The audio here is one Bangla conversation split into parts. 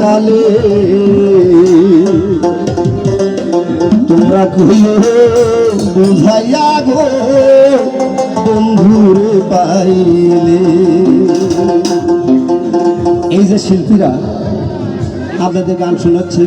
কালে। তোমরা কহিও বুঝাইয়া গো, বন্ধুর পাইলে। এই যে শিল্পীরা আপনাদের গান শোনাচ্ছে,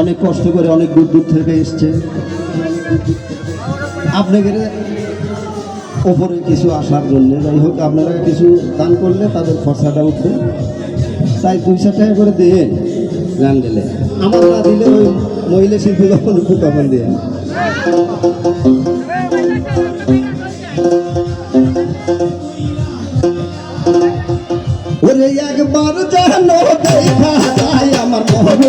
অনেক কষ্ট করে, অনেক দূর দূর থেকে এসছে। আপনাদের ওপরে কিছু আসার জন্য, যাই হোক, আপনারা কিছু দান করলে তাদের খরচাটা উঠবে। তাই দুইশো টাকা করে দিয়ে গান দিলে। আমার না দিলে ওই মহিলা শিল্পী উঠবে তখন দিয়ে। একবার জানো দেখা যায় আমার কালে।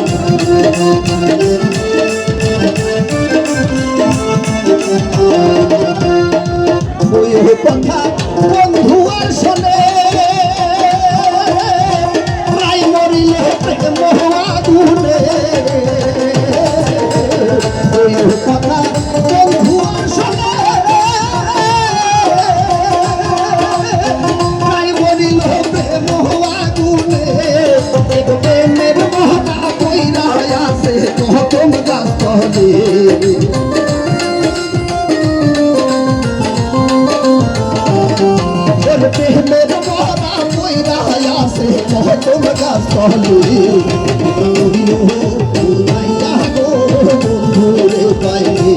বন্ধুরে পাইলে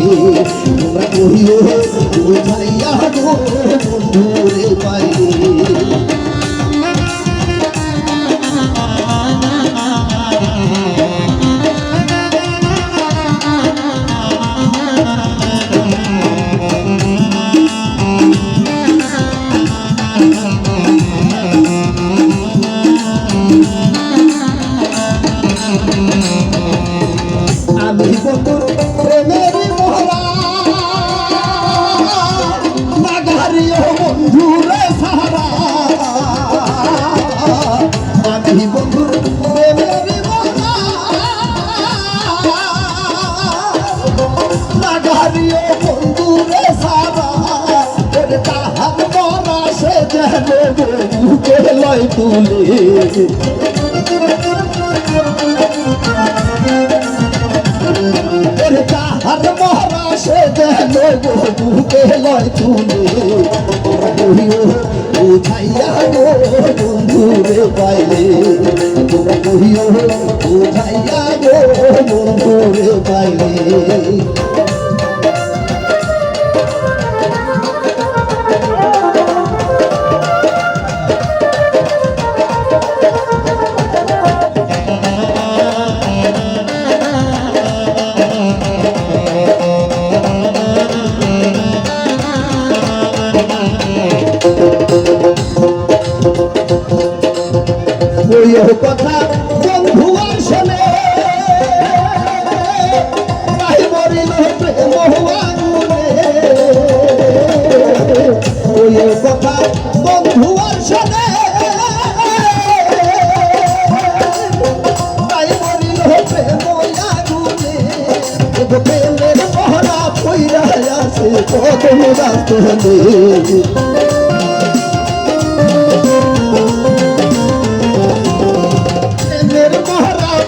তোমরা কহিও বুঝাইয়া গো বন্ধুরে পাইলে আমি বন্ধুর প্রেমের মহলা নাগারিও বন্ধুরে সারা। তাহার মরা সে যেন বুকে লয় তুলে। তাহার মহারা সে যেন বুকে লয় তুলে। কহিও বুঝাইয়া গো বন্ধুরে পাইলে ওই কথা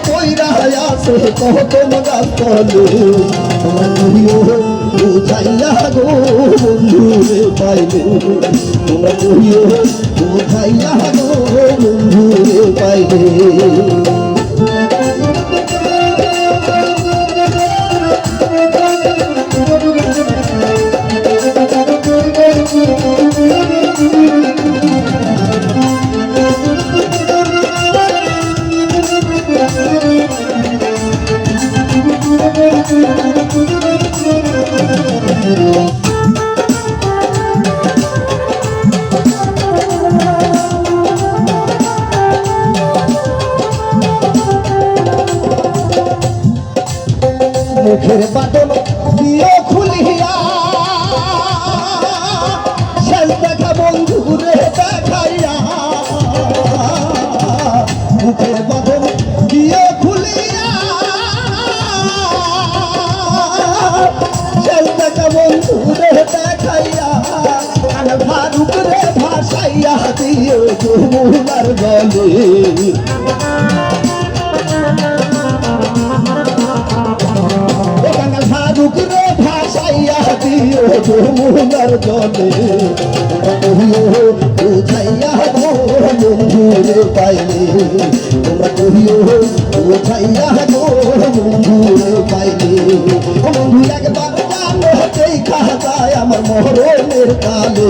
কইরা আছে কত মজা চলে তোমরা কহিও বুঝাইয়া গো বন্ধুরে পাইলে তোমরা কহিও বুঝাইয়া গো বন্ধুরে পাইলে মুখের বাদল দিয়ে দিও যমুনার গলে। বাংলা ভারুক রে ভাসাইয়া দিও যমুনার জলে কহিও, বুঝাইয়া বন্ধুরে পাইলে। তোমরা কহিও, বুঝাইয়া বন্ধুরে পাইলে। বন্ধু, একবার জানো দেখা যায় আমার মরণের কালে